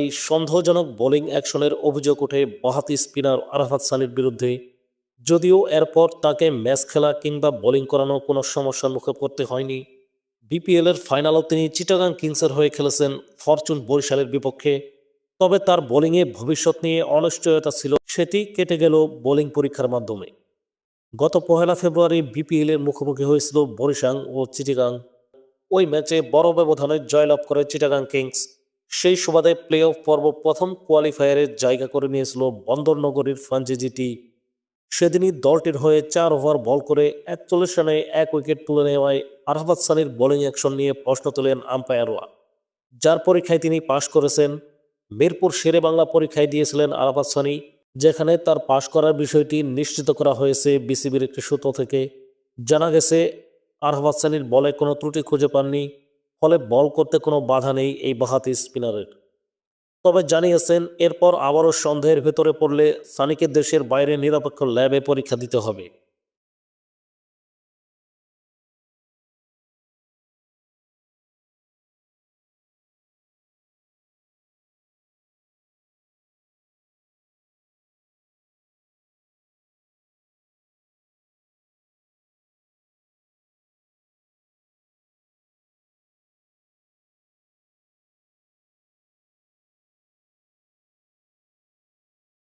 এই সন্দেহজনক বোলিং অ্যাকশনের অভিযোগ ওঠে বাহাতি স্পিনার আরাফাত সানির বিরুদ্ধে। যদিও এরপর তাকে ম্যাচ খেলা কিংবা বোলিং করানো কোনো সমস্যার মুখে পড়তে হয়নি। বিপিএলের ফাইনালও তিনি চিটাগাং কিংসের হয়ে খেলেছেন ফরচুন বরিশালের বিপক্ষে। তবে তার বোলিংয়ে ভবিষ্যৎ নিয়ে অনিশ্চয়তা ছিল, সেটি কেটে গেল বোলিং পরীক্ষার মাধ্যমে। গত পহেলা ফেব্রুয়ারি বিপিএলের মুখোমুখি হয়েছিল বরিশাং ও চিটাগাং। ওই ম্যাচে বড় ব্যবধানে জয়লাভ করে চিটাগাং কিংস। সেই সুবাদে প্লে অফ পর্ব প্রথম কোয়ালিফায়ারে জায়গা করে নিয়েছিল বন্দরনগরীর ফ্রাঞ্চাইজিটি সেদিনই দলটির হয়ে চার ওভার বল করে একচল্লিশ রানে এক উইকেট তুলে নেওয়ায় আরহাবাদ সানির বোলিং অ্যাকশন নিয়ে প্রশ্ন তোলেন আম্পায়াররা যার পরীক্ষায় তিনি পাশ করেছেন। মিরপুর শেরে বাংলা পরীক্ষায় দিয়েছিলেন আরাফাত সানি, যেখানে তার পাশ করার বিষয়টি নিশ্চিত করা হয়েছে বিসিবির একটি সূত্র থেকে। জানা গেছে আরহাবাদ সানির বলে কোনো ত্রুটি খুঁজে পাননি। ফলে বল করতে কোনো বাধা নেই এই বাহাতি স্পিনারের। তবে জানিয়েছেন, এরপর আবারও সন্দেহের ভেতরে পড়লে সানিকে দেশের বাইরে নিরপেক্ষ ল্যাবে পরীক্ষা দিতে হবে।